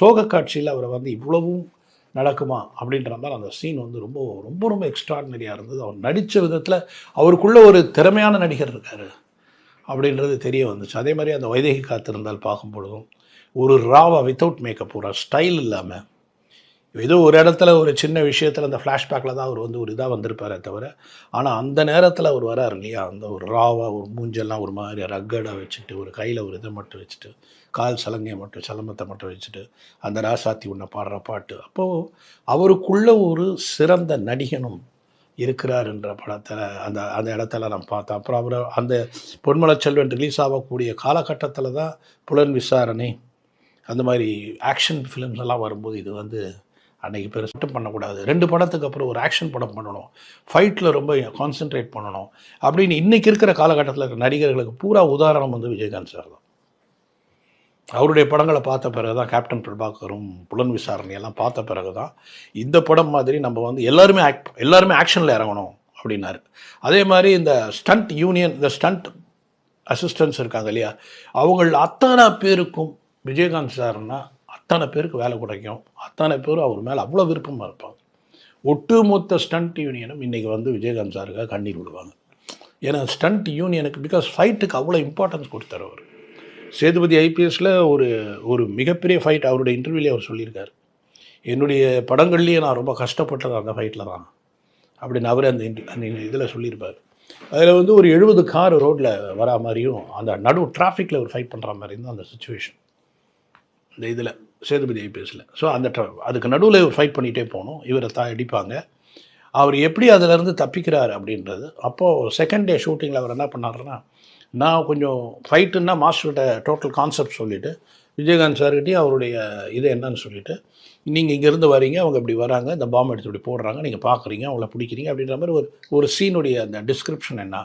சோக காட்சியில் அவரை வந்து இவ்வளவும் நடக்குமா அப்படின்ற மாதிரி அந்த சீன் வந்து ரொம்ப ரொம்ப ரொம்ப எக்ஸ்ட்ராடினரியாக இருந்தது. அவர் நடித்த விதத்தில் அவருக்குள்ள ஒரு திறமையான நடிகர் இருக்கார் அப்படின்றது தெரிய வந்துச்சு. அதே மாதிரி அந்த வைதேகி காத்திருந்தால் பார்க்கும் பொழுதும் ஒரு ராவா வித்தவுட் மேக்கப் ஒரு ஸ்டைல் இல்லாமல் ஏதோ ஒரு இடத்துல ஒரு சின்ன விஷயத்தில் அந்த ஃப்ளாஷ்பேக்கில் தான் அவர் வந்து ஒரு இதாக வந்திருப்பாரே தவிர ஆனால் அந்த நேரத்தில் அவர் வரார் இல்லையா? அந்த ஒரு ராவாக ஒரு மூஞ்செல்லாம் ஒரு மாதிரி ரக்கடாக வச்சுட்டு ஒரு கையில் ஒரு இதை மட்டும் வச்சுட்டு கால் சலங்கையை மட்டும் சலமத்தை மட்டும் வச்சுட்டு அந்த ராசாத்தி உன்னை பாடுற பாட்டு. அப்போது அவருக்குள்ள ஒரு சிறந்த நடிகனும் இருக்கிறாருன்ற படத்தில் அந்த அந்த இடத்துல நான் பார்த்தேன். அப்புறம் அவர் அந்த பொன்மலச்செல்வன் ரிலீஸ் ஆகக்கூடிய காலகட்டத்தில் தான் புலன் விசாரணை அந்த மாதிரி ஆக்ஷன் ஃபிலிம்ஸ் எல்லாம் வரும்போது இது வந்து அன்றைக்கி பெருசு மட்டும் பண்ணக்கூடாது. ரெண்டு படத்துக்கு அப்புறம் ஒரு ஆக்ஷன் படம் பண்ணணும். ஃபைட்டில் ரொம்ப கான்சென்ட்ரேட் பண்ணணும். அப்படின்னு இன்றைக்கி இருக்கிற காலகட்டத்தில் இருக்கிற நடிகர்களுக்கு பூரா உதாரணம் வந்து விஜயகாந்த் சார் தான். அவருடைய படங்களை பார்த்த பிறகு தான் கேப்டன் பிரபாகரும் புலன் விசாரணையெல்லாம் பார்த்த பிறகு தான் இந்த படம் மாதிரி நம்ம வந்து எல்லாருமே ஆக்ட் எல்லாருமே ஆக்ஷனில் இறங்கணும் அப்படின்னாரு. அதே மாதிரி இந்த ஸ்டண்ட் யூனியன் இந்த ஸ்டண்ட் அசிஸ்டன்ஸ் இருக்காங்க இல்லையா? அவங்கள அத்தனை பேருக்கும் விஜயகாந்த் சார்னால் அத்தனை பேருக்கு வேலை கிடைக்கும். அத்தனை பேரும் அவர் மேலே அவ்வளோ விருப்பமாக இருப்பாங்க. ஒட்டுமொத்த ஸ்டண்ட் யூனியனும் இன்றைக்கி வந்து விஜயகாந்த் சாருக்காக கண்ணீர் விடுவாங்க. ஏன்னா ஸ்டண்ட் யூனியனுக்கு பிகாஸ் ஃபைட்டுக்கு அவ்வளோ இம்பார்ட்டன்ஸ் கொடுத்தார் அவர். சேதுபதி ஐபிஎஸ்ல ஒரு ஒரு மிகப்பெரிய ஃபைட் அவருடைய இன்டர்வியூலேயே அவர் சொல்லியிருக்கார். என்னுடைய படங்கள்லேயே நான் ரொம்ப கஷ்டப்பட்டது அந்த ஃபைட்டில் தான். அப்படின்னு அவரே அந்த இன்ட் அந்த இதில் சொல்லியிருப்பார். அதில் வந்து ஒரு எழுபது கார் ரோட்டில் வரா மாதிரியும் அந்த நடு டிராஃபிக்கில் ஒரு ஃபைட் பண்ணுற மாதிரி தான் அந்த சுச்சுவேஷன் இந்த இதில். சேதுபதி பேசல. ஸோ அந்த அதுக்கு நடுவில் இவர் ஃபைட் பண்ணிகிட்டே போகணும் இவரை தா அடிப்பாங்க அவர் எப்படி அதிலேருந்து தப்பிக்கிறார் அப்படின்றது அப்போது செகண்ட் டே ஷூட்டிங்கில் அவர் என்ன பண்ணாருன்னா நான் கொஞ்சம் ஃபைட்டுன்னா மாஸ்டர்கிட்ட டோட்டல் கான்செப்ட் சொல்லிவிட்டு விஜயகாந்த் சார்கிட்டையும் அவருடைய இது என்னன்னு சொல்லிவிட்டு நீங்கள் இங்கேருந்து வரீங்க அவங்க இப்படி வராங்க இந்த பாம்பு எடுத்து இப்படி போடுறாங்க நீங்கள் பார்க்குறீங்க அவங்கள பிடிக்கிறீங்க அப்படின்ற மாதிரி ஒரு ஒரு சீனுடைய அந்த டிஸ்கிரிப்ஷன் என்ன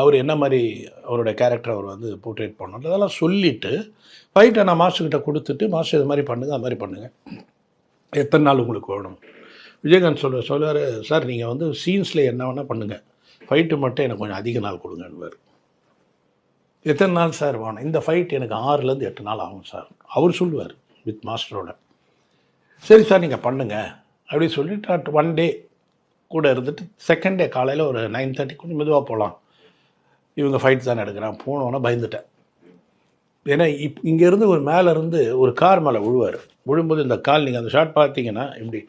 அவர் என்ன மாதிரி அவருடைய கேரக்டர் அவர் வந்து போர்ட்ரேட் பண்ணணும் அதெல்லாம் சொல்லிவிட்டு ஃபைட்டை நான் மாஸ்டர்கிட்ட கொடுத்துட்டு மாஸ்டர் இது மாதிரி பண்ணுங்கள் அது மாதிரி பண்ணுங்கள் எத்தனை நாள் உங்களுக்கு வேணும்? விஜயகாந்த் சொல்ல சொல்லுவார் சார் நீங்கள் வந்து சீன்ஸில் என்ன வேணால் பண்ணுங்கள் ஃபைட்டு மட்டும் எனக்கு கொஞ்சம் அதிக நாள் கொடுங்கன்னுவார். எத்தனை நாள் சார் வேணும்? இந்த ஃபைட் எனக்கு ஆறுலேருந்து எட்டு நாள் ஆகும் சார். அவர் சொல்லுவார் வித் மாஸ்டரோட சரி சார் நீங்கள் பண்ணுங்கள் அப்படி சொல்லிட்டு ஒன் டே கூட இருந்துட்டு செகண்ட் டே காலையில் ஒரு நைன் தேர்ட்டி கொஞ்சம் மெதுவாக போகலாம் இவங்க ஃபைட் தான் எடுக்கிறான். போனோன்னே பயந்துட்டேன். ஏன்னா இப் இங்கேருந்து ஒரு மேலேருந்து ஒரு கார் மேலே விழுவார். விழும்போது இந்த கால் நீங்கள் அந்த ஷாட் பார்த்தீங்கன்னா இப்படி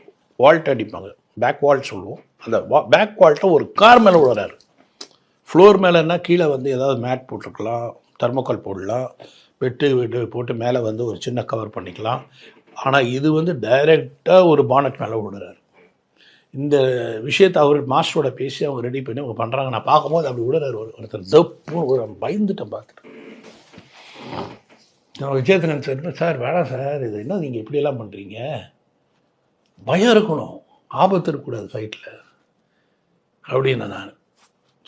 வால்ட் அடிப்பாங்க. பேக் வால்ட் சொல்லுவோம். அந்த பேக் வால்ட்டை ஒரு கார் மேலே விழுறாரு. ஃப்ளோர் மேலேன்னா கீழே வந்து ஏதாவது மேட் போட்டிருக்கலாம். தர்மோக்கால் போடலாம். வெட்டு வெட்டு போட்டு மேலே வந்து ஒரு சின்ன கவர் பண்ணிக்கலாம். ஆனால் இது வந்து டைரெக்டாக ஒரு பானட் மேலே விழுறாரு. இந்த விஷயத்தை அவர் மாஸ்டரோட பேசி அவங்க ரெடி பண்ணி அவங்க பண்ணுறாங்க நான் பார்க்கும்போது அப்படி விடுறாரு ஒரு ஒருத்தர் தப்புன்னு ஒரு பயந்துட்டேன் பார்த்துட்டு. நான் விஜயதனன் சார் சார் வேணாம் சார் இது என்ன நீங்கள் இப்படியெல்லாம் பண்ணுறீங்க பயம் இருக்கணும். ஆபத்து இருக்கக்கூடாது ஃபைட்டில் அப்படின்னு நான்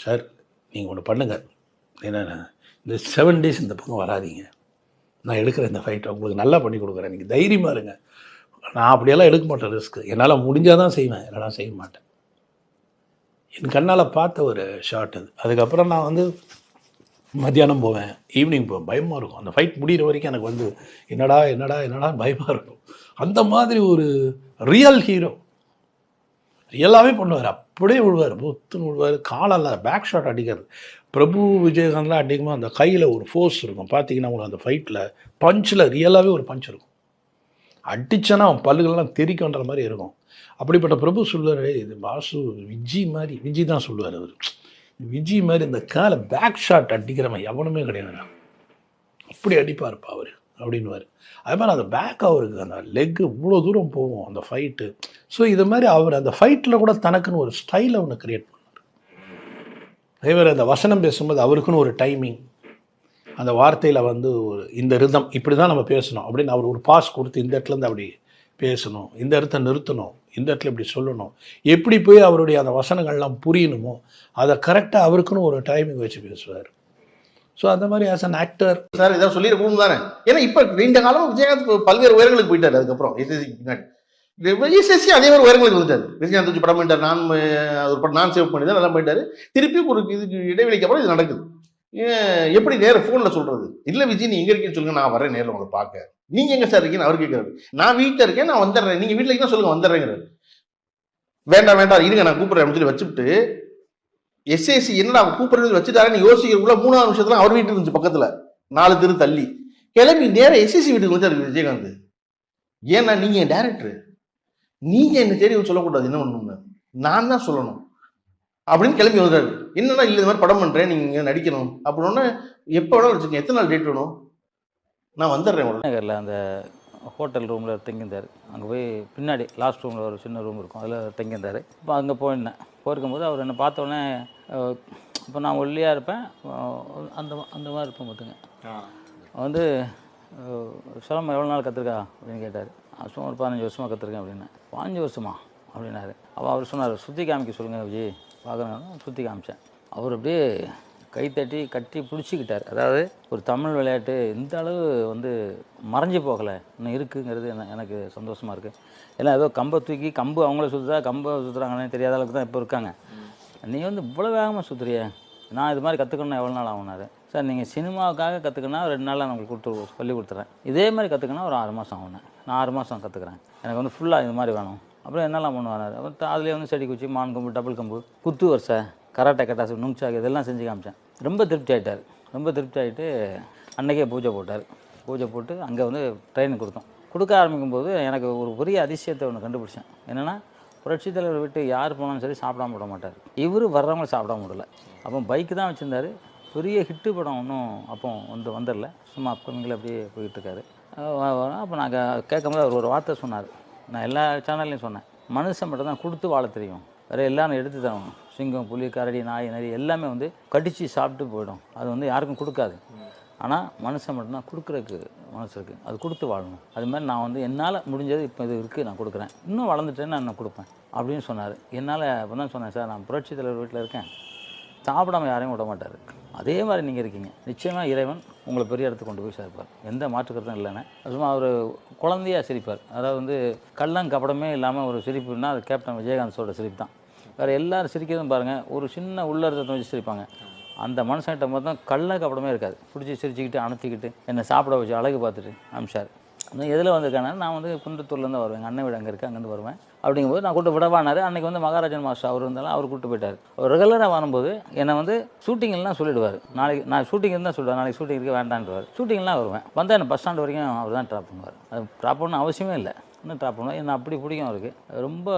சார் நீங்கள் ஒன்று பண்ணுங்கள் என்னென்ன இந்த செவன் டேஸ் இந்த பக்கம் வராதீங்க. நான் எடுக்கிற இந்த ஃபைட்டை உங்களுக்கு நல்லா பண்ணி கொடுக்குறேன். நீங்கள் தைரியமாக இருங்க. நான் அப்படியெல்லாம் எடுக்க மாட்டேன் ரிஸ்க்கு என்னால் முடிஞ்சால் தான் செய்வேன் இல்லைனா செய்ய மாட்டேன். என் கண்ணால் பார்த்த ஒரு ஷார்ட் அது. அதுக்கப்புறம் நான் வந்து மத்தியானம் போவேன் ஈவினிங் போவேன். பயமாக இருக்கும். அந்த ஃபைட் முடிகிற வரைக்கும் எனக்கு வந்து என்னடா என்னடா என்னடா பயமாக இருக்கும். அந்த மாதிரி ஒரு ரியல் ஹீரோ ரியலாகவே பண்ணுவார். அப்படியே விழுவார். புத்துன்னு விழுவார். காலெல்லாம் பேக் ஷாட் அடிக்கிறது. பிரபு விஜயகாந்த்லாம் அடிக்கும்போது அந்த கையில் ஒரு ஃபோர்ஸ் இருக்கும். பார்த்தீங்கன்னா உங்களுக்கு அந்த ஃபைட்டில் பஞ்சில் ரியலாகவே ஒரு பஞ்ச் இருக்கும். அடித்தனா அவன் பல்லுகள்லாம் தெரிக்கன்ற மாதிரி இருக்கும். அப்படிப்பட்ட பிரபு சொல்லுவார் இது பாசு விஜி மாதிரி விஜி தான் சொல்லுவார் அவர். விஜி மாதிரி இந்த காலை பேக் ஷாட் அடிக்கிறவன் எவனுமே கிடையாது. அப்படி அடிப்பார்ப்பா அவர் அப்படின்னுவார். அது மாதிரி அந்த பேக் அவருக்கு அந்த லெக்கு இவ்வளோ தூரம் போகும் அந்த ஃபைட்டு ஸோ இது மாதிரி அவர் அந்த ஃபைட்டில் கூட தனக்குன்னு ஒரு ஸ்டைலை ஒன்று கிரியேட் பண்ணார். அதே மாதிரி அந்த வசனம் பேசும்போது அவருக்குன்னு ஒரு டைமிங் அந்த வார்த்தையில் வந்து ஒரு இந்த ரிதம் இப்படி தான் நம்ம பேசணும் அப்படின்னு அவர் ஒரு பாஸ் கொடுத்து இந்த இடத்துலேருந்து அப்படி பேசணும் இந்த இடத்த நிறுத்தணும் இந்த இடத்துல இப்படி சொல்லணும் எப்படி போய் அவருடைய அந்த வசனங்கள்லாம் புரியணுமோ அதை கரெக்டாக அவருக்குன்னு ஒரு டைமிங் வச்சு பேசுவார். ஸோ அந்த மாதிரி ஆஸ் அன் ஆக்டர் சார் இதை சொல்லியிருப்போம் தானே? ஏன்னா இப்போ நீண்ட காலம் விஜயகாந்த் பல்வேறு உயரங்களுக்கு போயிட்டார் அதுக்கப்புறம். எஸ்எஸ்சி பின்னாடி விஜயசேசி அதே மாதிரி உயரங்களுக்கு வந்துட்டார். விஜயகாந்த் படம் பண்ணிட்டார். நான் ஒரு படம் நான் சேவ் பண்ணி தான் நல்லா போயிட்டார். திருப்பி ஒரு இதுக்கு இடைவெளிக்கு அப்புறம் இது நடக்குது. எப்படி நேரம் ஃபோனில் சொல்கிறது இல்லை விஜய் நீ எங்கே இருக்கீன்னு சொல்லுங்க நான் வரேன் நேரில் உங்களை பார்க்க. நீங்கள் எங்கே சார் இருக்கீங்கன்னு அவர் கேட்குறாரு. நான் வீட்டில் இருக்கேன் நான் வந்துடுறேன். நீங்கள் வீட்டில் இருக்கீங்கன்னா சொல்லுங்க வந்துடுறேங்கிறாரு. வேண்டாம் வேண்டாம் இருங்க நான் கூப்பிட்றேன் அப்படின்னு சொல்லி வச்சுட்டு எஸ்ஏசி என்னடா அவன் கூப்பிட்றது வச்சுட்டாருன்னு யோசிக்கிறதுக்குள்ள மூணாவது நிமிஷத்துல அவர் வீட்டு இருந்துச்சு பக்கத்தில். நாலு தெரு தள்ளி. கிளம்பி நேரம் எஸ்எஸ்சி வீட்டுக்கு வந்து விஜயகாந்த். ஏன்னா நீங்கள் என் டேரக்டர் நீங்கள் என்ன தேடி சொல்லக்கூடாது. என்ன ஒன்று நான் தான் சொல்லணும். அப்படின்னு கிளம்பி வந்தாரு என்னன்னா இல்லை இந்த மாதிரி படம் பண்றேன் நீங்க இங்க நடிக்கணும். அப்படின்னா எப்போ வேணாலும் வச்சுக்கோங்க எத்தனை நாள் டேட் வேணும்? நான் வந்துடுறேன் நகரில் அந்த ஹோட்டல் ரூமில் தங்கியிருந்தார். அங்கே போய் பின்னாடி லாஸ்ட் ரூமில் ஒரு சின்ன ரூம் இருக்கும். அதில் தங்கியிருந்தார். இப்போ அங்கே போயிருந்தேன். போயிருக்கும்போது அவர் என்னை பார்த்த உடனே இப்போ நான் ஒல்லியாக இருப்பேன். அந்த அந்த மாதிரி இருப்பேன் பார்த்துங்க. வந்து சிலம்பம் எவ்வளோ நாள் கற்றுருக்கா அப்படின்னு கேட்டார். சும்மா ஒரு பதினஞ்சு வருஷமாக கற்றுருக்கேன் அப்படின்னேன். பதினஞ்சு வருஷமா? அப்படின்னாரு. அப்போ அவர் சொன்னார் சுற்றி காமிக்க சொல்லுங்கள் விஜய். பார்க்குறாங்க சுற்றி காமிச்சேன். அவர் அப்படியே கைத்தட்டி கட்டி பிடிச்சிக்கிட்டார். அதாவது ஒரு தமிழ் விளையாட்டு இந்த அளவு வந்து மறைஞ்சு போகலை. இன்னும் இருக்குங்கிறது என்ன எனக்கு சந்தோஷமாக இருக்குது ஏன்னா ஏதோ கம்பை தூக்கி கம்பு அவங்கள சுற்றுதா கம்பை சுற்றுறாங்கன்னு தெரியாத அளவுக்கு தான் இப்போ இருக்காங்க. நீ வந்து இவ்வளோ வேகமாக சுற்றுறிய நான் இது மாதிரி கற்றுக்கணும் எவ்வளோ நாள் ஆகுனாரு சார் நீங்கள் சினிமாவுக்காக கற்றுக்கணும் ரெண்டு நாளில் நான் உங்களுக்கு கொடுத்து சொல்லி கொடுத்துறேன். இதே மாதிரி கற்றுக்கணும் ஒரு ஆறு மாதம் ஆகுனேன் நான் ஆறு மாதம் கற்றுக்குறேன் எனக்கு வந்து ஃபுல்லாக இது மாதிரி வேணும். அப்புறம் என்னெல்லாம் பண்ணுவார்? அப்புறம் அதுலேயே வந்து செடி குச்சி மான் கம்பு டபுள் கம்பு குத்து வரிசை கராட்டை கட்டாசு நுங்சாக்கு இதெல்லாம் செஞ்சு காமிச்சேன். ரொம்ப திருப்தி ஆகிட்டார் ரொம்ப திருப்தி ஆகிட்டு அன்னைக்கே பூஜை போட்டார். பூஜை போட்டு அங்கே வந்து ட்ரெயின் கொடுத்தோம். கொடுக்க ஆரம்பிக்கும் போது எனக்கு ஒரு பெரிய அதிசயத்தை ஒன்று கண்டுபிடிச்சேன். என்னென்னா புரட்சி தலைவர் விட்டு யார் போனாலும் சரி சாப்பிடாம விட மாட்டார். இவர் வர்றவங்க சாப்பிடாம விடல. அப்போ பைக்கு தான் வச்சுருந்தாரு. பெரிய ஹிட்டு படம் ஒன்றும் அப்போ வந்து வந்துடல சும்மா அப்கமிங்கில் அப்படியே போயிட்டுருக்காரு அப்போ நாங்கள் கேட்கும்போது அவர் ஒரு வார்த்தை சொன்னார். நான் எல்லா சேனல்லையும் சொன்னேன். மனுஷன் மட்டும் தான் கொடுத்து வாழ தெரியும். வேறு எல்லாம் எடுத்து தரணும். சிங்கம் புலி கரடி நாய் நரி எல்லாமே வந்து கடித்து சாப்பிட்டு போயிடும். அது வந்து யாருக்கும் கொடுக்காது. ஆனால் மனுஷன் மட்டும்தான் கொடுக்குறதுக்கு மனசு இருக்குது அது கொடுத்து வாழணும். அது மாதிரி நான் வந்து என்னால் முடிஞ்சது இப்போ இது இருக்குது நான் கொடுக்குறேன். இன்னும் வளர்ந்துட்டேன்னு நான் கொடுப்பேன். அப்படின்னு சொன்னார். என்னால் இப்போ தான் சொன்னேன் சார் நான் புரட்சி தலைவர் வீட்டில் இருக்கேன். சாப்பிடாம யாரையும் விட மாட்டார். அதே மாதிரி நீங்கள் இருக்கீங்க. நிச்சயமாக இறைவன் உங்களை பெரிய இடத்துக்கு கொண்டு போய் சேர்ப்பார். எந்த மாற்றுக்கிறதும் இல்லைன்னு. சும்மா அவர் குழந்தையாக சிரிப்பார். அதாவது வந்து கள்ளம் கபடமே இல்லாமல் ஒரு சிரிப்புன்னா அது கேப்டன் விஜயகாந்த் சிரிப்பு தான் வேறு எல்லோரும் சிரிக்கிறதும் பாருங்கள் ஒரு சின்ன உள்ளர்த்தத்தை வச்சு சிரிப்பாங்க. அந்த மனுஷன்கிட்ட மொத்தம் கள்ள கபடமே இருக்காது. பிடிச்சி சிரிச்சுக்கிட்டு அனுத்திக்கிட்டு என்னை சாப்பிட வச்சு அழகு பார்த்துட்டு அமிச்சார் இன்னும் எதில் வந்திருக்காங்கன்னா நான் வந்து குன்றத்தூர்லேருந்து வருவேன். எங்கள் அண்ணன் வீடு அங்கே இருக்குது அங்கேருந்து வருவேன். அப்படிங்கும்போது நான் கூட்டு விடவானார். அன்றைக்கி வந்து மகாராஜன் மாஸ்டர் அவர் இருந்தாலும் அவர் கூப்பிட்டு போயிட்டார். அவர் ரெகுலராக வரும்போது என்னை வந்து ஷூட்டிங்லாம் சொல்லிடுவார். நாளைக்கு நான் ஷூட்டிங் இருந்தால் சொல்லுவார். நாளைக்கு ஷூட்டிங் இருக்க வேண்டான்டுவார் ஷூட்டிங்லாம் வருவேன். வந்தால் என்ன பஸ் ஸ்டாண்ட் வரைக்கும் அவர் தான் ட்ராப் பண்ணுவார். அது ட்ராப் பண்ண அவசியமே இல்லை. இன்னும் ட்ராப் பண்ணுவார் என்ன அப்படி பிடிக்கும் அவருக்கு. ரொம்ப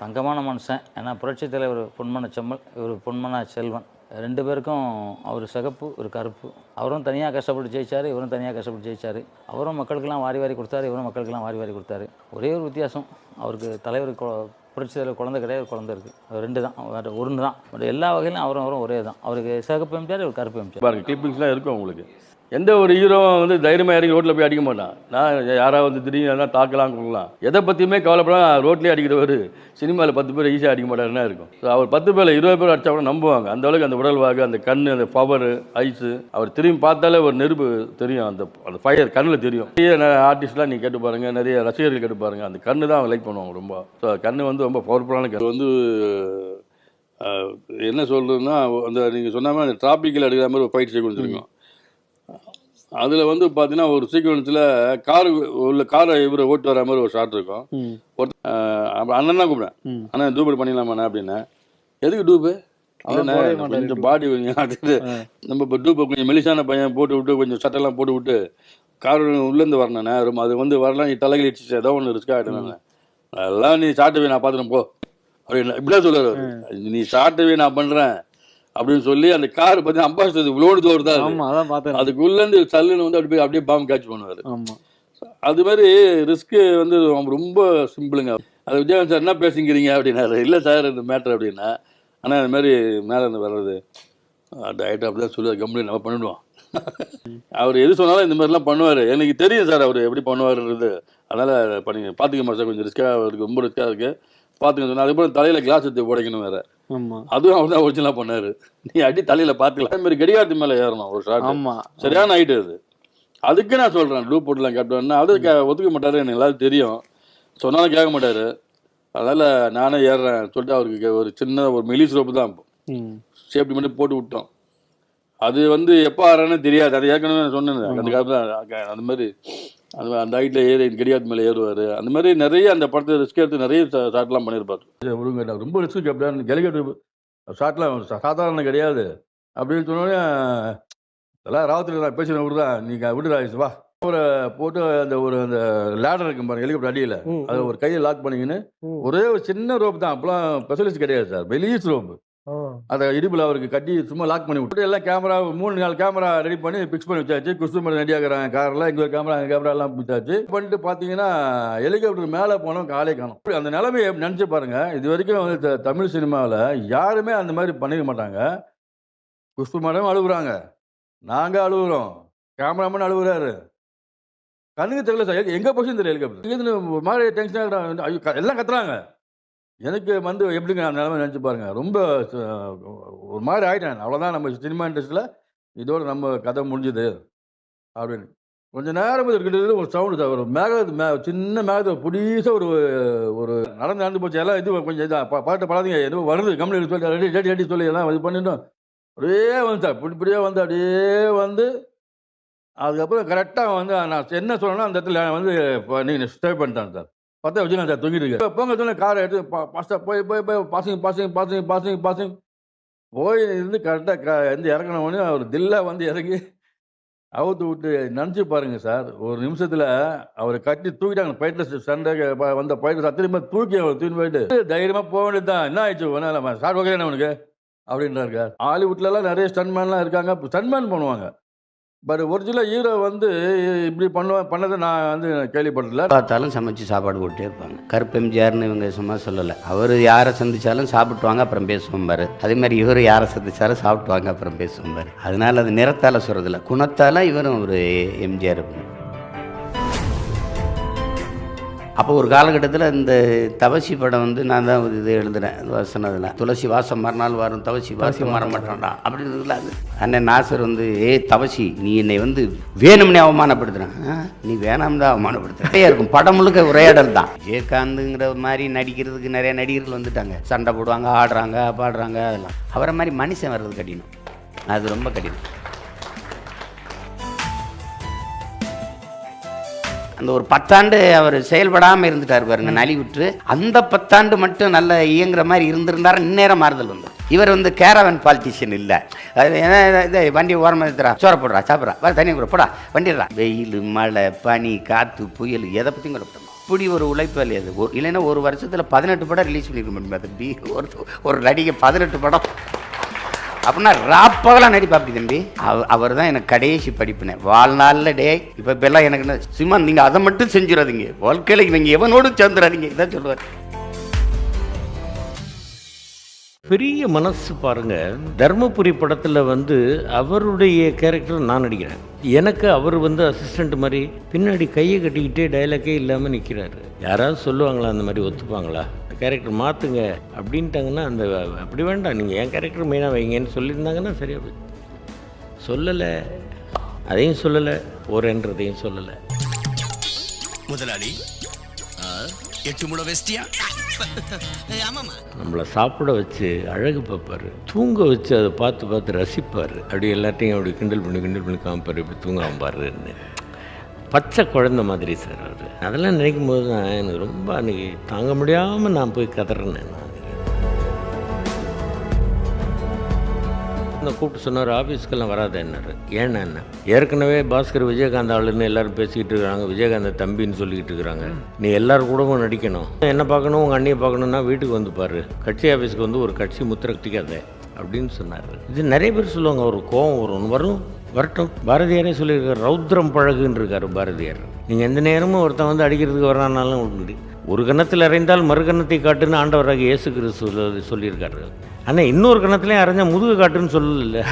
தங்கமான மனுஷன். ஏன்னா புரட்சித் தலைவர் பொன்மன செம்மல் இவர் பொன்மன செல்வன். ரெண்டு பேருக்கும் அவர் சிகப்பு ஒரு கருப்பு. அவரும் தனியாக கஷ்டப்பட்டு ஜெயிச்சார் இவரும் தனியாக கஷ்டப்பட்டு ஜெயிச்சார். அவரும் மக்களுக்கெல்லாம் வாரி வாரி கொடுத்தாரு இவரும் மக்களுக்கெல்லாம் வாரி வாரி கொடுத்தாரு. ஒரே ஒரு வித்தியாசம் அவருக்கு தலைவர் கொ- தலைவர் குழந்தை கிடையாது குழந்தை இருக்குது ரெண்டு தான் வேறு ஒன்று தான். பட் எல்லா வகையிலும் அவரும் அவரும் ஒரே தான். அவருக்கு சிகப்பு எம்ஜிஆர் இவர் கருப்பு எம்ஜிஆர். கிளிப்பிங்ஸ்லாம் இருக்கும் உங்களுக்கு? எந்த ஒரு ஹீரோவும் வந்து தைரியமாக இறங்கி ரோட்டில் போய் அடிக்க மாட்டான். நான் யாராவது வந்து திடீர்னு எதனா தாக்கலாம் கொள்ளலாம் எதை பற்றியுமே கவலைப்படாமல் ரோட்லேயே அடிக்கிறவர் சினிமாவில் பத்து பேர் ஈஸியாக அடிக்க மாட்டாருன்னா இருக்கும். ஸோ அவர் பத்து பேர் இருபது பேர் அடித்தா கூட நம்புவாங்க. அந்த அளவுக்கு அந்த உடல் வாக்கு அந்த கண் அந்த பவர் ஐஸு அவர் திரும்பி பார்த்தாலே ஒரு நெருப்பு தெரியும். அந்த அந்த ஃபயர் கண்ணில் தெரியும். நிறைய ஆர்டிஸ்ட்லாம் நீங்கள் கேட்டு பாருங்கள் நிறைய ரசிகர்கள் கேட்டு பாருங்கள் அந்த கண்ணு தான் அவங்க லைக் பண்ணுவாங்க ரொம்ப. ஸோ கண்ணு வந்து ரொம்ப பவர்ஃபுல்லான கண் வந்து என்ன சொல்கிறதுன்னா அந்த நீங்கள் சொன்ன மாதிரி அந்த டிராபிக்கில் எடுக்கிற மாதிரி ஒரு ஃபைட் சீக்வன்ஸ் இருக்கும் அதில் வந்து பார்த்தீங்கன்னா ஒரு சீக்வன்ஸில் கார் உள்ள காரை இவரை ஓட்டு வர மாதிரி ஒரு ஷாட் இருக்கும். ஒரு அண்ணன் தான் கூப்பிட்டேன் அண்ணன் டூபர் பண்ணிடலாமாண்ணே அப்படின்னேன் எதுக்கு டூப்பு கொஞ்சம் பாடி நம்ம இப்போ டூப்பை கொஞ்சம் மெலிசான பையன் போட்டு விட்டு கொஞ்சம் சட்டெல்லாம் போட்டு விட்டு கார் உள்ளேருந்து வரணுண்ணே ரொம்ப அது வந்து வரலாம் நீ தலைகள் இடிச்சு ஏதோ ஒன்று ரிஸ்க் ஆகிட்டேன் அதெல்லாம் நீ சாட்டுவே நான் பார்த்துட்டு போ. அப்படின்னு இப்படிலாம் சொல்லுவார். நீ சாட்டுவே நான் பண்ணுறேன் அப்படின்னு சொல்லி அந்த கார் பார்த்தீங்கன்னா அம்பாசிடர் இவ்வளோடு தோறு தான் அதுக்குள்ளேருந்து சல்லுன்னு வந்து அப்படியே அப்படியே பாம்பு கேட்ச் பண்ணுவார். அது மாதிரி ரிஸ்க்கு வந்து ரொம்ப- ரொம்ப சிம்பிளுங்க அது விஜயகாந்த் சார் என்ன பேசிக்கிறீங்க அப்படின்னாரு. இல்லை சார் இந்த மேட்ரு அப்படின்னா. ஆனால் இந்த மாதிரி மேலே இருந்து வர்றது டயட் அப்படி தான் சொல்லுவார். கம்பெனி நம்ம பண்ணிடுவோம். அவர் எது சொன்னாலும் இந்த மாதிரிலாம் பண்ணுவார். எனக்கு தெரியும் சார் அவர் எப்படி பண்ணுவாருன்றது. அதனால் பண்ணி பார்த்துக்க மாட்டேன் சார் கொஞ்சம் ரிஸ்க்காக இருக்குது ரொம்ப ரிஸ்க்காக இருக்குது பார்த்துக்க சொன்னால் அதுக்கப்புறம் தலையில் கிளாஸ் எடுத்து உடைக்கணும் வேறு. அதுவும் அவர் தான் ஒரிஜினலாக பண்ணார். நீ அடி தலையில் பார்த்துக்கலாம் அதே மாதிரி கடிகாரத்து மேலே ஏறணும் ஒரு ஷாட் சரியான ஹைட் அது. அதுக்கு நான் சொல்கிறேன் டூ போட்டுலாம் கேப்டன் அது ஒத்துக்க மாட்டாரு எனக்கு எல்லாரும் தெரியும். சொன்னாலும் கேட்க மாட்டாரு. அதனால் நானே ஏறுறேன் சொல்லிட்டு அவருக்கு ஒரு சின்ன ஒரு மெலிஸ் ரோப்பு தான் சேஃப்டி மட்டும் போட்டு விட்டோம். அது வந்து எப்போ ஆறான்னு தெரியாது. அது ஏற்கனவே சொன்னேன். அந்த காலத்தில் அந்த மாதிரி அந்த அந்த ஹைட்டில் ஏறி கெடியாத் மேலே ஏறுவார். அந்த மாதிரி நிறைய அந்த படத்தை ரிஸ்க் எடுத்து நிறைய ஷாட்லாம் பண்ணியிருப்பார் ரொம்ப ரிஸ்க் எப்படியா கெலிகேட்டர் ஷாட்லாம் சாதாரண கிடையாது. அப்படின்னு சொன்னோடனே எல்லாம் ராவத்தில் நான் பேசுகிறேன் விடுறா நீங்கள் விடுறா வா. அவரை போட்டு அந்த ஒரு அந்த லேடர் இருக்கும் பாருங்க ஹெலிகாப்டர் அடியில். அதை ஒரு கையை லாக் பண்ணிக்கின்னு ம். ஒரே ஒரு சின்ன ரோப் தான். அப்பெல்லாம் ஸ்பெஷலிஸ்ட் கிடையாது சார். வெளியீஸ் ரோப் ஆ. அதை இடுப்பில் அவருக்கு கட்டி சும்மா லாக் பண்ணி விட்டு. எல்லாம் கேமரா மூணு நாலு கேமரா ரெடி பண்ணி ஃபிக்ஸ் பண்ணி வச்சாச்சு. குஸ்துமர் ரெடி ஆகிறாங்க. காரில் இங்கே ஒரு கேமரா அங்கே கேமரா எல்லாம் வச்சாச்சு பண்ணிட்டு பார்த்தீங்கன்னா ஹெலிகாப்டர் மேலே போனோம் காலே காணும். அந்த நிலைமையை நினச்சி பாருங்க. இது வரைக்கும் வந்து த- தமிழ் சினிமாவில் யாருமே அந்த மாதிரி பண்ணிக்க மாட்டாங்க. குஷ்பு மேடம் அழுகுறாங்க. நாங்கள் அழுகுறோம். கேமராமேன் அழுகுறாரு. கண்ணுக்கு தெரியல சார். எங்கே போச்சுன்னு தெரியல ஹெலிகாப்டர் ஒரு மாதிரி டென்ஷன் ஆகிறாங்க. ஐயோ எல்லாம் கத்துறாங்க. எனக்கு வந்து எப்படிங்க நான் நிலைமை நினச்சி பாருங்க. ரொம்ப ஒரு மாதிரி ஆகிட்டேன் அவ்வளோதான் நம்ம சினிமா இண்டஸ்ட்ரியில் இதோட நம்ம கதை முடிஞ்சுது அப்படின்னு. கொஞ்ச நேரம் கிட்ட ஒரு சவுண்டு ஒரு மேகத்து மே சின்ன மேகத்தை புடிசாக ஒரு ஒரு நடந்து நடந்து போச்சு. எல்லாம் இது கொஞ்சம் இதாக பாட்டு படாதீங்க. எதுவும் வருது. கம்பெனி சொல்லி ரெடி ரெடி ரெடி சொல்லி எல்லாம் இது பண்ணிட்டோம். அப்படியே வந்து சார் இப்படி இப்படியே வந்து அப்படியே வந்து அதுக்கப்புறம் கரெக்டாக வந்து நான் என்ன சொல்லணும் அந்த இடத்துல வந்து நீங்கள் ஸ்டே பண்ணிட்டேன் சார். பத்த வச்சு நான் சார் தூங்கிட்டு இருக்கேன். போங்க சொன்ன காரை எடுத்து பாஸ்ட்டாக போய் போய் போய் passing passing passing passing passing. போய் இருந்து கரெக்டாக க இருந்து இறங்கினவொடனே அவர் தில்லா வந்து இறங்கி அவுத்து விட்டு நினச்சி பாருங்க சார் ஒரு நிமிஷத்தில் அவரை கட்டி தூக்கிட்டாங்க. பயிற்சி சண்டை வந்த பயிற்சி திரும்ப தூக்கி அவர் தூக்கி போயிட்டு தைரியமாக போக வேண்டியது தான் என்ன ஆயிடுச்சு? ஒன்றும் சார் ஓகே உனக்கு? அப்படின்றாரு ஹாலிவுட்லலாம் நிறைய ஸ்டன்மேன்லாம் இருக்காங்க. ஸ்டன்மேன் பண்ணுவாங்க. பட் ஒரிஜினல் ஹீரோ வந்து இப்படி பண்ணுவேன் பண்ணதை நான் வந்து கேள்விப்படல பார்த்தாலும் சமைச்சு சாப்பாடு போட்டே இருப்பாங்க. கருப்பு எம்ஜிஆர்னு இவங்க சும்மா சொல்லலை. அவர் யாரை சந்திச்சாலும் சாப்பிட்டுவாங்க அப்புறம் பேசுவோம் அதே மாதிரி இவர் யாரை சந்திச்சாலும் சாப்பிட்டுவாங்க அப்புறம் பேசுவோம் அதனால அது நிறத்தால சொல்றதில்ல. குணத்தால இவரும் ஒரு எம்ஜிஆர். அப்போ ஒரு காலகட்டத்தில் இந்த தவசி படம் வந்து நான் தான் இது எழுதுனேன் வசனதில் துளசி வாசம் மறுநாள் வரும் தவசி வாசம் மற மாட்டோம்டா அப்படின்றதுல அது. அண்ணன் நாசர் வந்து ஏ தவசி நீ என்னை வந்து வேணும்னே அவமானப்படுத்துறேன். "ஆ, நீ வேணாம் தான் அவமானப்படுத்துறேன் இருக்கும் படம் முழுக்க உரையாடல் தான். விஜயகாந்துங்கிற மாதிரி நடிக்கிறதுக்கு நிறைய நடிகர்கள் வந்துட்டாங்க. சண்டை போடுவாங்க ஆடுறாங்க பாடுறாங்க அதெல்லாம். அவரை மாதிரி மனுஷன் வர்றது கடினம். அது ரொம்ப கடினம். அந்த ஒரு பத்தாண்டு அவர் செயல்படாமல் இருந்துட்டார் பாருங்க நலிவுற்று. அந்த பத்தாண்டு மட்டும் நல்ல இயங்குற மாதிரி இருந்திருந்தாரு இந்நேரம் மாறுதல் வந்து இவர் வந்து கேரவன் பாலிட்டிஷியன் இல்லை. அது இது வண்டி ஓரமாக எடுத்துறா. சோற போடுறா சாப்பிட்றா. வர தண்ணி கூட போடா வண்டிடுறா. வெயில் மழை பனி காற்று புயல் எதை பற்றியும் கலப்பட்டோம் இப்படி ஒரு அது ஒரு இல்லைன்னா ஒரு வருஷத்தில் பதினெட்டு படம் ரிலீஸ் பண்ணிருக்க முடியுமா தம்பி? ஒரு ஒரு நடிகை பதினெட்டு படம். அப்படின்னா ராப்பகலாம் நடிப்பாப்பி தம்பி. அவர் தான் எனக்கு கடைசி படிப்பினே. வாழ்நாளில் டே இப்போ இப்பெல்லாம் எனக்கு என்ன நீங்கள் அதை மட்டும் செஞ்சிடாதீங்க. வாழ்க்கையில் இவங்க எவனோடும் சேர்ந்துடாதீங்க. இதான் சொல்லுவார். பெரிய மனசு பாருங்க. தர்மபுரி படத்தில் வந்து அவருடைய கேரக்டர் நான் நடிக்கிறேன். எனக்கு அவர் வந்து அசிஸ்டண்ட் மாதிரி பின்னாடி கையை கட்டிக்கிட்டே டைலாக்கே இல்லாமல் நிற்கிறாரு யாராவது சொல்லுவாங்களா அந்த மாதிரி ஒத்துப்பாங்களா? கேரக்டர் மாற்றுங்க அப்படின்ட்டாங்கன்னா அந்த அப்படி வேண்டாம். நீங்கள் என் கேரக்டர் மெயினாக வைங்கன்னு சொல்லியிருந்தாங்கன்னா சரியா போய் சொல்லலை. அதையும் சொல்லலை. ஓரேன்றதையும் சொல்லலை. முதலாளி எட்டு முழ வெஸ்டியா? நம்மளை சாப்பிட வச்சு அழகு பார்ப்பார். தூங்க வச்சு அதை பார்த்து பார்த்து ரசிப்பார். அப்படி எல்லாத்தையும் அப்படி கிண்டல் பண்ணி கிண்டல் பண்ணி காமிப்பார். இப்படி தூங்க காமிப்பாருன்னு பச்சை குழந்தை மாதிரி சார் அவர். அதெல்லாம் நினைக்கும் போது தான் எனக்கு ரொம்ப அன்றைக்கி தாங்க முடியாமல் நான் போய் கதறினேன் நான். நான் கூப்பிட்டு சொன்னார் ஆஃபீஸ்க்கெல்லாம் வராதேன்னாரு. ஏன்னா என்ன? ஏற்கனவே பாஸ்கர் விஜயகாந்த் ஆளுன்னு எல்லாரும் பேசிக்கிட்டு இருக்கிறாங்க விஜயகாந்த தம்பின்னு சொல்லிக்கிட்டு இருக்கிறாங்க. நீ எல்லாரும் கூடவும் நடிக்கணும். என்ன பார்க்கணும்? உங்கள் அண்ணியை பார்க்கணுன்னா வீட்டுக்கு வந்து பாரு. கட்சி ஆஃபீஸ்க்கு வந்து ஒரு கட்சி முத்திரை அப்படின்னு சொன்னார். இது நிறைய பேர் சொல்லுவாங்க ஒரு கோவம் வரும். வரும். வரட்டும். பாரதியாரே சொல்லியிருக்காரு ரௌத்ரம் பழகுன்னு இருக்கார் பாரதியார். நீங்கள் எந்த நேரமும் ஒருத்தன் வந்து அடிக்கிறதுக்கு வரானாலும் உண்டு. ஒரு கணத்தில் அறைந்தால் மறு கணத்தை காட்டுன்னு ஆண்டவராக இயேசு கிறிஸ்து சொல்லியிருக்காரு. ஆனால் இன்னொரு கணத்துலேயும் அரைஞ்சா முதுகு காட்டுன்னு சொல்லல.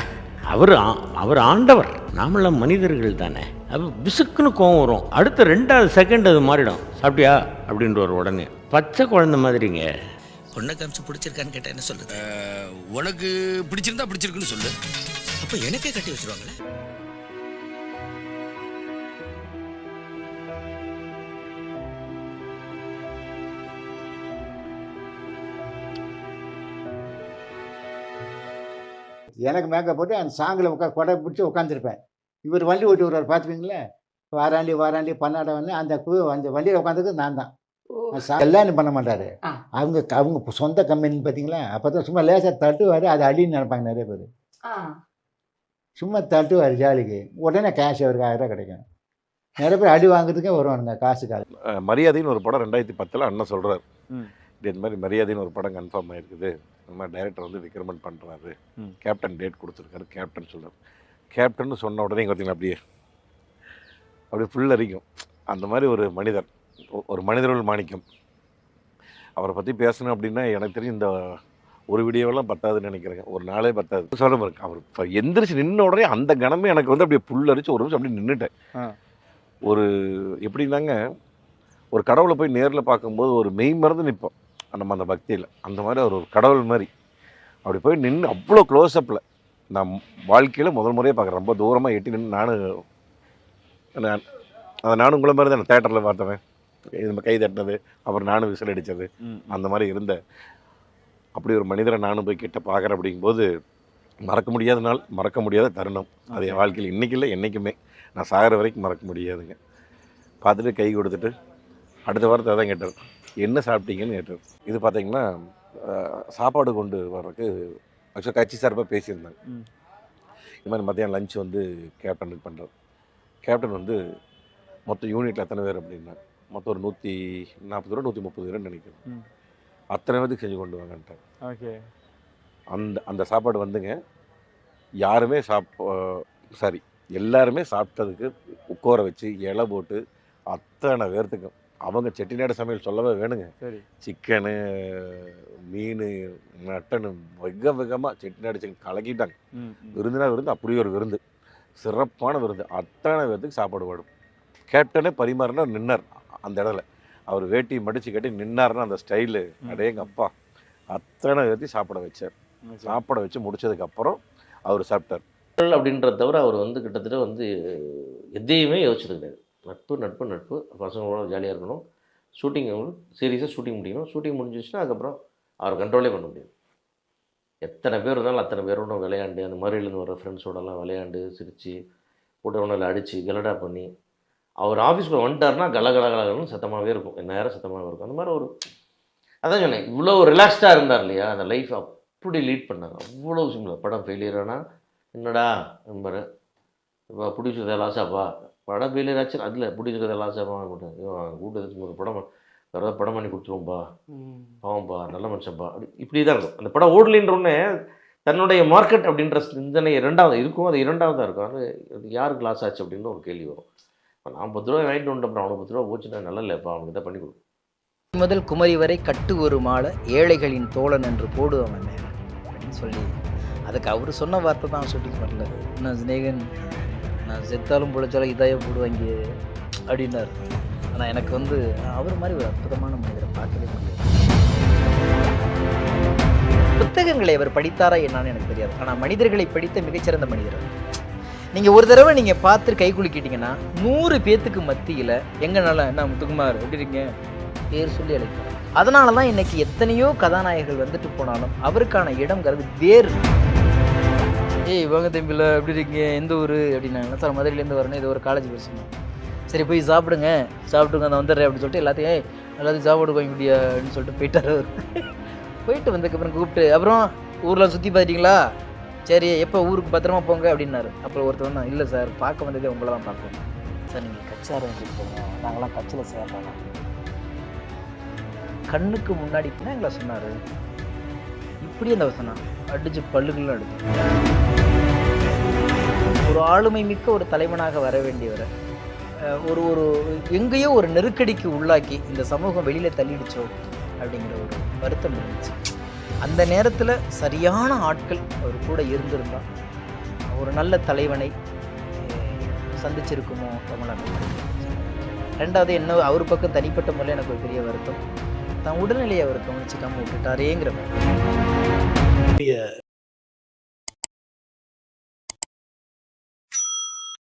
அவர் ஆ- அவர் ஆண்டவர். நாமெல்லாம் மனிதர்கள் தானே. அப்போ பிசுக்குன்னு கோவம் வரும். அடுத்த ரெண்டாவது செகண்ட் அது மாறிடும். சாப்பிட்டியா? அப்படின்ற ஒரு உடனே. பச்சை குழந்தை மாதிரிங்க. பொண்ணை காமிச்சு பிடிச்சிருக்கான்னு கேட்டா என்ன சொல்றது? உனக்கு பிடிச்சிருந்தா பிடிச்சிருக்குன்னு சொல்லு. அப்ப எனக்கே கட்டி வச்சிருவாங்களே? எனக்கு மேக்கப் போட்டு அந்த சாங்கில் உட்கா கொடை பிடிச்சி உட்காந்துருப்பேன் இவர் வண்டி ஓட்டி வருவார் பார்த்துப்பீங்களே வாராண்டி வாராண்டி பன்னாடை வந்து அந்த கு- அந்த வண்டியில் உட்காந்துருக்கு நான் தான் கல்யாணம் பண்ண மாட்டார். அவங்க அவங்க சொந்த கம்பெனி பார்த்தீங்களா அப்போ தான் சும்மா லேசாக தட்டுவார் அது அடின்னு நினைப்பாங்க நிறைய பேர். சும்மா தட்டுவார் ஜாலிக்கு. உடனே கேஷ் அவருக்கு ஆயிரம் கிடைக்கும். நிறைய பேர் அடி வாங்குறதுக்கே வருவானுங்க காசுக்காக. மரியாதைன்னு ஒரு படம் ரெண்டாயிரத்தி பத்தில் அண்ணன் சொல்கிறார் ம். இது மாதிரி மரியாதைன்னு ஒரு படம் கன்ஃபார்ம் ஆயிருக்குது. இந்த மாதிரி டைரக்டர் வந்து விக்ரமன் பண்ணுறாரு. கேப்டன் டேட் கொடுத்துருக்காரு. கேப்டன் சொல்றாரு. கேப்டன் சொன்ன உடனே இங்கே பார்த்தீங்கன்னா அப்படியே அப்படியே ஃபுல் அரிக்கும். அந்த மாதிரி ஒரு மனிதர் ஒரு மனிதர்கள் மாணிக்கம். அவரை பற்றி பேசணும் அப்படின்னா எனக்கு தெரியும் இந்த ஒரு வீடியோவெல்லாம் பத்தாதுன்னு நினைக்கிறேங்க. ஒரு நாளே பத்தாது. சொல்ல பாருங்க அவர் இப்போ எந்திரிச்சு நின்ன உடனே அந்த கணமே எனக்கு வந்து அப்படியே புல்லரிச்சு ஒரு நிமிஷம் அப்படியே நின்றுட்டேன். ஒரு எப்படின்னாங்க ஒரு கடவுளை போய் நேரில் பார்க்கும்போது ஒரு மெய் மறந்து நிற்போம். நம்ம அந்த பக்தியில். அந்த மாதிரி அவர் ஒரு கடவுள் மாதிரி. அப்படி போய் நின்று அவ்வளோ க்ளோஸ்அப்பில் நான் வாழ்க்கையில் முதல் முறையாக பார்க்குறேன். ரொம்ப தூரமாக எட்டி நின்று நானும் நான் அதை நானும் உங்களை மாதிரி தான் தேட்டரில் பார்த்தவன். இது நம்ம கை தட்டினது அப்புறம் நானும் விசில் அடித்தது. அந்த மாதிரி இருந்த அப்படி ஒரு மனிதரை நானும் போய் கிட்ட பார்க்குறேன் அப்படிங்கும்போது மறக்க முடியாத நாள் மறக்க முடியாத தருணம். அது என் வாழ்க்கையில் இன்றைக்கி இல்லை என்றைக்குமே நான் சாகிற வரைக்கும் மறக்க முடியாதுங்க. பார்த்துட்டு கை கொடுத்துட்டு அடுத்த வாரத்தை தான் கேட்டார் என்ன சாப்பிட்டீங்கன்னு கேட்டார் இது பார்த்தீங்கன்னா சாப்பாடு கொண்டு வர்றதுக்கு ஆக்சுவலாக கட்சி சார்பாக பேசியிருந்தாங்க. இது மாதிரி மத்தியானம் லஞ்ச் வந்து கேப்டனுக்கு பண்ணுறாரு கேப்டன் வந்து மொத்தம் யூனிட்டில் எத்தனை பேர் அப்படின்னா மொத்தம் ஒரு நூற்றி நாற்பது ரூபா நூற்றி முப்பது ரூபான்னு நினைக்கிறேன். அத்தனை பேருக்கு செஞ்சு கொண்டு வாங்கன்ட்டாங்க ஓகே. அந்த அந்த சாப்பாடு வந்துங்க யாருமே சாப் சாரி எல்லாருமே சாப்பிட்டதுக்கு உட்கார வச்சு இலை போட்டு அத்தனை பேர்த்துக்கும் அவங்க செட்டிநாடு சமையல் சொல்லவே வேணுங்க. சரி. சிக்கனு மீன் மட்டனு வெக வெகமாக செட்டிநாடு சிக்கன் கலக்கிட்டாங்க. விருந்துனா விருந்து அப்படி ஒரு விருந்து. சிறப்பான விருந்து. அத்தனை பேர்த்துக்கு சாப்பாடு போடும். கேப்டனே பரிமாறினா நின்னார் அந்த இடத்துல. அவர் வேட்டி மடிச்சு கட்டி நின்னாருன்னா அந்த ஸ்டைலு. அடேங்க அப்பா அத்தனை பேர்த்தையும் சாப்பிட வச்சார். சாப்பிட வச்சு முடிச்சதுக்கப்புறம் அவர் சாப்பிட்டார். அப்படின்றத தவிர அவர் வந்து கிட்டத்தட்ட வந்து எதையுமே யோசிச்சது கிடையாது. நட்பு நட்பு நட்பு. பசங்களோட ஜாலியாக இருக்கணும். ஷூட்டிங் சீரியஸாக ஷூட்டிங் முடிக்கணும் ஷூட்டிங் முடிஞ்சிச்சுன்னா அதுக்கப்புறம் அவர் கண்ட்ரோலே பண்ண முடியும். எத்தனை பேர் இருந்தாலும் அத்தனை பேரோட விளையாண்டு அந்த மறுபடியிலேருந்து வர ஃப்ரெண்ட்ஸோடலாம் விளையாண்டு சிரித்து கூட்டவனில் அடித்து கலடா பண்ணி அவர் ஆஃபீஸ்க்கு வந்துட்டாருன்னா கல கல கலகலன்னு சத்தமாகவே இருக்கும். நேரம் சத்தமாகவே இருக்கும். அந்த மாதிரி ஒரு அதான் சொன்னேன் இவ்வளோ ரிலாக்ஸ்டாக இருந்தார் இல்லையா? அந்த லைஃப் அப்படி லீட் பண்ணார். அவ்வளோ சிம்பிளாக படம் ஃபெயிலியர் ஆனால் என்னடா நம்பர் இப்போ பிடிச்சதை லாஸாப்பா படம் ஃபெயிலியர் ஆச்சு அதில் பிடிச்சதை லாஸாப்பா கூட்டத்துக்கு ஒரு படம் வேறு படம் பண்ணி கொடுத்துருவோம்ப்பா பாவம்ப்பா நல்ல மனுஷன்ப்பா அப்படி இப்படி தான் இருக்கும். அந்த படம் ஓடலின்றோடனே தன்னுடைய மார்க்கெட் அப்படின்ற சிந்தனை இரண்டாவது இருக்கும். அது இரண்டாவதாக இருக்கும். அது அது யாருக்கு லாஸ் ஆச்சு அப்படின்னு ஒரு கேள்வி வரும். இப்போ நான் பத்து ரூபா வாங்கிட்டு வந்துட்டு அப்புறம் அவனுக்கு பத்து ரூபா போச்சுன்னா நல்லா இல்லைப்பா அவனுக்கு இதை பண்ணி கொடு. முதல் குமரி வரை கட்டு ஒரு மாலை ஏழைகளின் தோழன் என்று போடுவன் மேலே அப்படின்னு சொல்லி. அதுக்கு அவர் சொன்ன வார்த்தை தான் ஷூட்டிங் பண்ணல நான் சிநேகன்? நான் செத்தாலும் பிழைச்சாலும் இதாய போடுவாங்க அப்படின்னாரு. ஆனால் எனக்கு வந்து அவர் மாதிரி ஒரு அற்புதமான மனிதரை பார்க்கவே முடியாது. புத்தகங்களை அவர் படித்தாரா என்னான்னு எனக்கு தெரியாது. ஆனால் மனிதர்களை படித்த மிகச்சிறந்த மனிதர் நீங்கள் ஒரு தடவை நீங்கள் பார்த்து கை குலுக்கிட்டீங்கன்னா நூறு பேத்துக்கு மத்தியில் எங்கனால என்ன முத்துக்குமார் எப்படி இருக்கீங்க? பேர் சொல்லி அழைக்கிறார் அதனால தான் இன்னைக்கு எத்தனையோ கதாநாயகர்கள் வந்துட்டு போனாலும் அவருக்கான இடம்ங்கிறது வேறு ஏய் வாங்க தம்பியில் எப்படி இருக்கீங்க? எந்த ஊர்? அப்படின்னாங்க. சார் மதுரையிலேருந்து வரணும் இது ஒரு காலேஜ் பர்சன் சரி போய் சாப்பிடுங்க. சாப்பிட்டுங்க நான் வந்துடுறேன் அப்படின்னு சொல்லிட்டு எல்லாத்தையும் எல்லாத்தையும் சாப்பாடு வாங்கி முடியா அப்படின்னு சொல்லிட்டு போயிட்டார் அவர். போயிட்டு வந்ததுக்கப்புறம் கூப்பிட்டு அப்புறம் ஊரில் சுற்றி பார்த்துட்டீங்களா சரி எப்போ ஊருக்கு பத்திரமா போங்க அப்படின்னாரு. அப்புறம் ஒருத்தர் தான் இல்லை சார் பார்க்க வந்ததே உங்களை தான் பார்ப்போம் சார் நீங்கள் கச்சாரம் போங்க நாங்களாம் கட்சியில் சேர்றோம் கண்ணுக்கு முன்னாடி என்ன எங்களை சொன்னார். இப்படி அந்த வசனம் அடிச்சு பல்லுகள்லாம் அடிச்சு ஒரு ஆளுமை மிக்க ஒரு தலைவனாக வர வேண்டியவர். ஒரு ஒரு எங்கேயோ ஒரு நெருக்கடிக்கு உள்ளாக்கி இந்த சமூகம் வெளியில் தள்ளிடுச்சோ அப்படிங்கிற ஒரு வருத்தம் இருந்துச்சு. அந்த நேரத்தில் சரியான ஆட்கள் அவர் கூட இருந்திருந்தா ஒரு நல்ல தலைவனை சந்திச்சிருக்குமோ தமிழ்நாடு ரெண்டாவது என்ன அவர் பக்கம் தனிப்பட்ட முறையில் எனக்கு ஒரு பெரிய வருத்தம். தான் உடல்நிலையை அவர் கவனிச்சுக்காமல் விட்டுட்டாரேங்கிற